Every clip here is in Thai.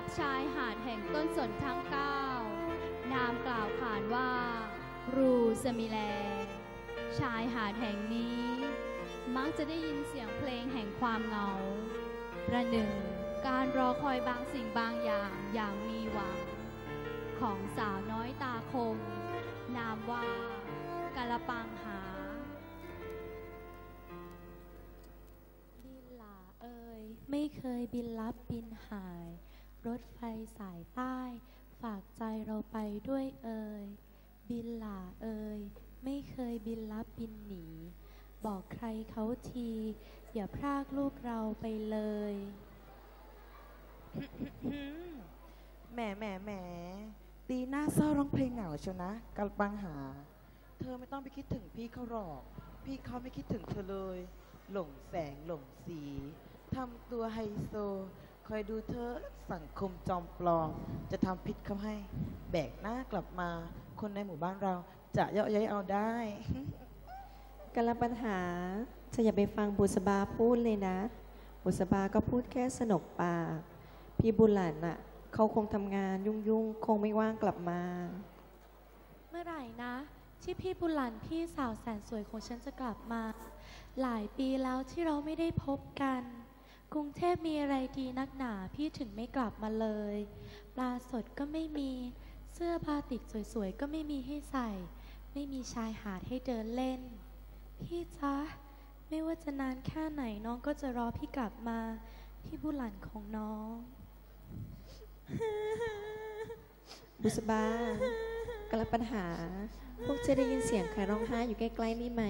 กับชายหาดแห่งต้นสนทั้งเก้านามกล่าวขานว่า รูสมิแล ชายหาดแห่งนี้ มักจะได้ยินเสียงเพลงแห่งความเหงา ประหนึ่งการรอคอยบางสิ่งบางอย่างอย่างมีหวัง ของสาวน้อยตาคม นามว่ากาลปังหาบินหลาเอ่ยไม่เคยบินลับบินหาย รถไฟสายใต้ ฝากใจเราไปด้วยเอ่ยบินหล่าเอ่ยไม่เคยบินลับบินหนี บอกใครเขาที อย่าพรากลูกเราไปเลยแหมแหมแหมตีหน้าเศร้าร้องเพลงเหงาเชียวนะกัลปังหา เธอไม่ต้องไปคิดถึงพี่เขาหรอก พี่เขาไม่คิดถึงเธอเลย หลงแสงหลงสีทำตัวไฮโซ คอยดูเธอสังคมจอมปลอม จะทำผิดเขาให้ แบกหน้ากลับมา คนในหมู่บ้านเราจะเยาะเย้ยเอาได้กำลังปัญหาเธออย่าไปฟังบุษบาพูดเลยนะ บุษบาก็พูดแค่สนกปาก พี่บุญหลันน่ะเขาคงทำงานยุ่งๆ คงไม่ว่างกลับมา เมื่อไหร่นะ ที่พี่บุญหลันพี่สาวแสนสวยของฉันจะกลับมา หลายปีแล้วที่เราไม่ได้พบกัน กรุงเทพมีอะไรดีนักหนาพี่ถึงไม่กลับมาเลย ปลาสดก็ไม่มี เสื้อบาติกสวยๆ ก็ไม่มีให้ใส่ ไม่มีชายหาดให้เดินเล่น พี่จ๊ะ ไม่ว่าจะนานแค่ไหนน้องก็จะรอพี่กลับมา พี่บุญหลันของน้อง บุษบากำลังปัญหา พวกเจะได้ยินเสียงใครร้องไห้อยู่ใกล้ๆนี่ไหม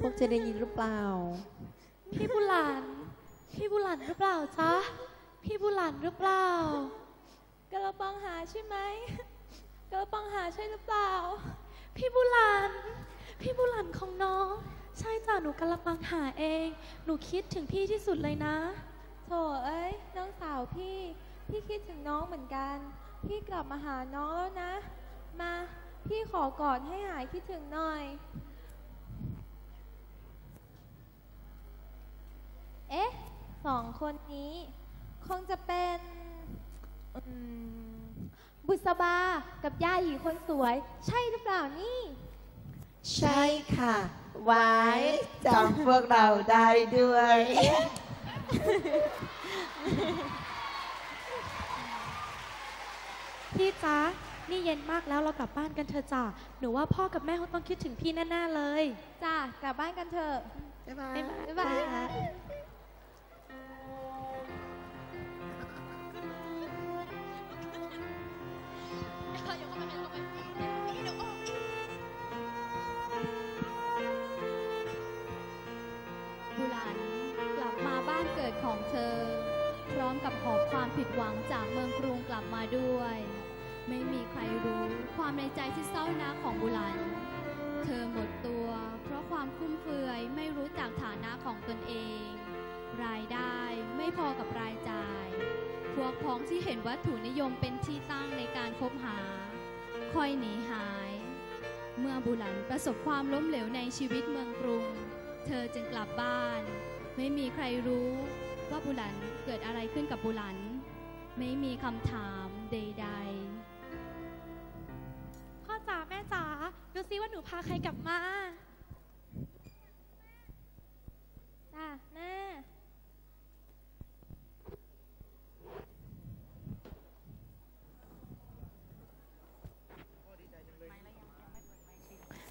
พวกเจะได้ยินหรือเปล่า พี่บุหลัน พี่บุหลันหรือเปล่าจ๊ะ พี่บุหลันหรือเปล่ากระปังหาใช่ไหมกระปังหาใช่หรือเปล่า พี่บุหลัน พี่บุหลันของน้อง ใช่จ้ะหนูกำลังปังหาเอง หนูคิดถึงพี่ที่สุดเลยนะโถเอ้ยน้องสาวพี่ พี่คิดถึงน้องเหมือนกัน พี่กลับมาหาน้องแล้วนะ มา พี่ขอกอดให้หายคิดถึงหน่อย เอ๊ะ สองคนนี้ คงจะเป็นอืมบุษบากับยาหยีคนสวย ใช่หรือเปล่านี่ ใช่ค่ะ ไว้จำพวกเราได้ด้วย พี่จ๊ะนี่เย็นมากแล้วเรากลับบ้านกันเถอะจ้ะหนูว่าพ่อกับแม่คงต้องคิดถึงพี่แน่ๆเลย จ้ากลับบ้านกันเถอะ บ๊ายบาย บ๊ายบาย กับหอบความผิดหวังจากเมืองกรุงกลับมาด้วย ไม่มีใครรู้ความในใจที่เศร้านักของบุหลัน เธอหมดตัว เพราะความฟุ่มเฟือยไม่รู้จักฐานะของตนเอง รายได้ไม่พอกับรายจ่าย พวกพ้องที่เห็นวัตถุนิยมเป็นที่ตั้งในการคบหา ค่อยหนีหาย เมื่อบุหลันประสบความล้มเหลวในชีวิตเมืองกรุง เธอจึงกลับบ้าน ไม่มีใครรู้ ว่าบุหลันเกิดอะไรขึ้นกับบุหลันไม่มีคำถามใดพ่อจ๋าแม่จ๋าดูซิว่าหนูพาใครกลับมาจ้าแม่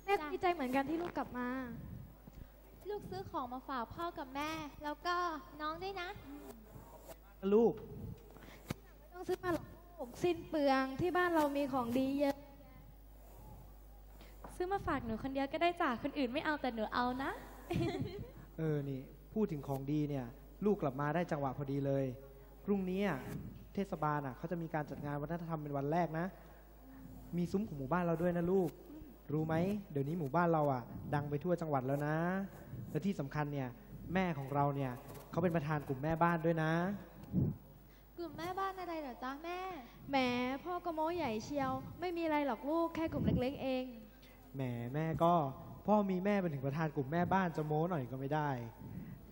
แม่ดีใจเหมือนกันที่ลูกกลับมา ลูกซื้อของมาฝากพ่อกับแม่ แล้วก็น้องด้วยนะ ลูกไม่ต้องซื้อมาหรอกลูกสิ้นเปลืองที่บ้านเรามีของดีเยอะ ซื้อมาฝากหนูคนเดียวก็ได้จ้ะคนอื่นไม่เอาแต่หนูเอานะ เออ นี่ พูดถึงของดีเนี่ย ลูกกลับมาได้จังหวะพอดีเลย พรุ่งนี้อะเทศบาลอะเขาจะมีการจัดงานวัฒนธรรมเป็นวันแรกนะ มีซุ้มของหมู่บ้านเราด้วยนะลูก รู้ไหม เดี๋ยวนี้หมู่บ้านเราอะ ดังไปทั่วจังหวัดแล้วนะ และที่สำคัญเนี่ยแม่ของเราเนี่ยเขาเป็นประธานกลุ่มแม่บ้านด้วยนะ กลุ่มแม่บ้านอะไรเหรอจ้าแม่แหมพ่อก็โม้ใหญ่เชียว ไม่มีอะไรหรอกลูกแค่กลุ่มเล็ก ๆ เองแหมแม่ก็พ่อมีแม่เป็นถึงประธานกลุ่มแม่บ้านจะโม้หน่อยก็ไม่ได้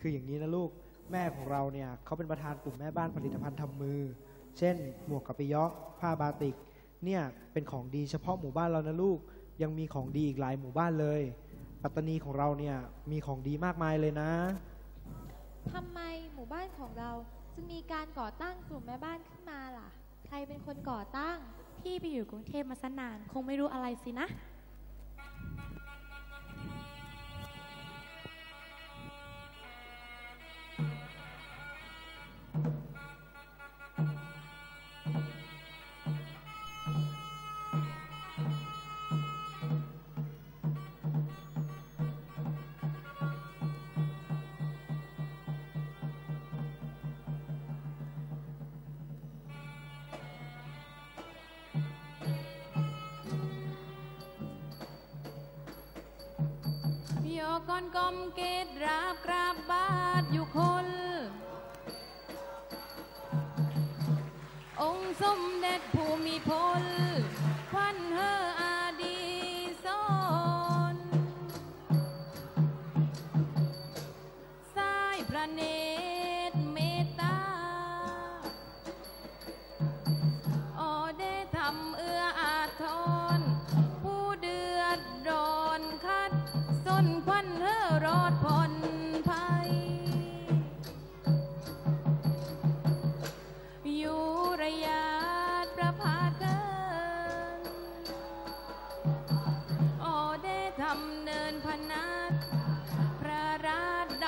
คืออย่างนี้นะลูกแม่ของเราเนี่ยเขาเป็นประธานกลุ่มแม่บ้านผลิตภัณฑ์ทำมือ เช่น หมวกกะปิเยาะผ้าบาติกเนี่ยเป็นของดีเฉพาะหมู่บ้านเรานะลูกยังมีของดีอีกหลายหมู่บ้านเลย ปัตตานีของเราเนี่ยมีของดีมากมายเลยนะทำไมหมู่บ้านของเราจึงมีการก่อตั้งกลุ่มแม่บ้านขึ้นมาล่ะ ใครเป็นคนก่อตั้ง พี่ไปอยู่กรุงเทพมาสนาน คงไม่รู้อะไรสินะ โยกอนกอมเกตราบกราบบาดอยู่คน องค์สมเด็จภูมิพลควันเฮออาดีสอนสายพระเนตรเม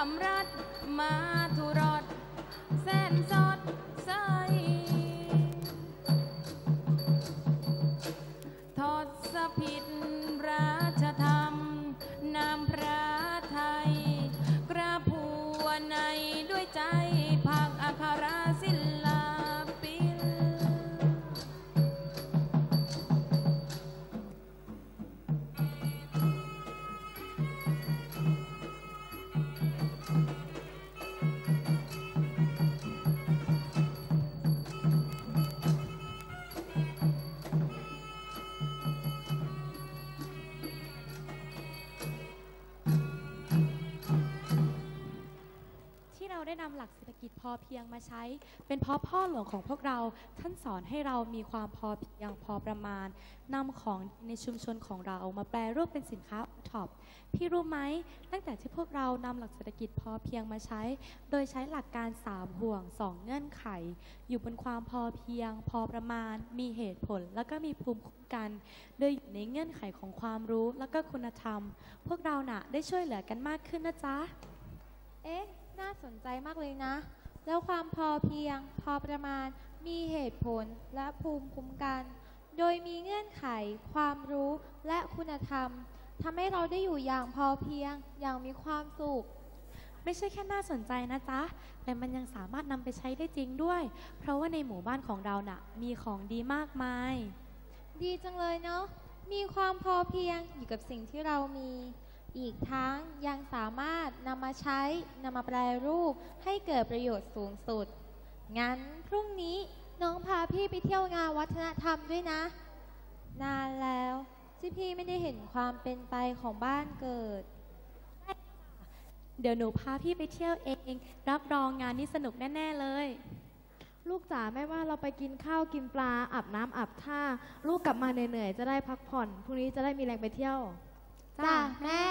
ำรัดมาทุร อเพียงมาใช้ เป็นเพราะพ่อหลวงของพวกเราท่านสอนให้เรามีความพอเพียงพอประมาณนำของในชุมชนของเรามาแปลรูปเป็นสินค้าท็อปพี่รู้ไหมตั้งแต่ที่พวกเรานำหลักเศรษฐกิจพอเพียงมาใช้ โดยใช้หลักการ 3 ห่วง 2 เงื่อนไข อยู่บนความพอเพียง พอประมาณ มีเหตุผล แล้วก็มีภูมิคุ้มกัน โดยอยู่ในเงื่อนไขของความรู้แล้วก็คุณธรรม พวกเราหน่ะได้ช่วยเหลือกันมากขึ้นนะจ๊ะ เอ๊ะ น่าสนใจมากเลยนะ แล้วความพอเพียง พอประมาณ มีเหตุผลและภูมิคุ้มกัน โดยมีเงื่อนไข ความรู้และคุณธรรมทำให้เราได้อยู่อย่างพอเพียง อย่างมีความสุข ไม่ใช่แค่น่าสนใจนะจ๊ะ แต่มันยังสามารถนำไปใช้ได้จริงด้วย เพราะว่าในหมู่บ้านของเราน่ะ มีของดีมากมาย ดีจังเลยเนาะ มีความพอเพียงอยู่กับสิ่งที่เรามี อีกทั้งยังสามารถนำมาใช้นำมาแปรรูปให้เกิดประโยชน์สูงสุด งั้นพรุ่งนี้น้องพาพี่ไปเที่ยวงานวัฒนธรรมด้วยนะ นานแล้วที่พี่ไม่ได้เห็นความเป็นไปของบ้านเกิด เดี๋ยวหนูพาพี่ไปเที่ยวเอง รับรองงานนี้สนุกแน่ ๆ เลย ลูกจ๋าแม่ว่าเราไปกินข้าวกินปลาอาบน้ำอาบท่า ลูกกลับมาเหนื่อยๆจะได้พักผ่อนพรุ่งนี้จะได้มีแรงไปเที่ยว จ้าแม่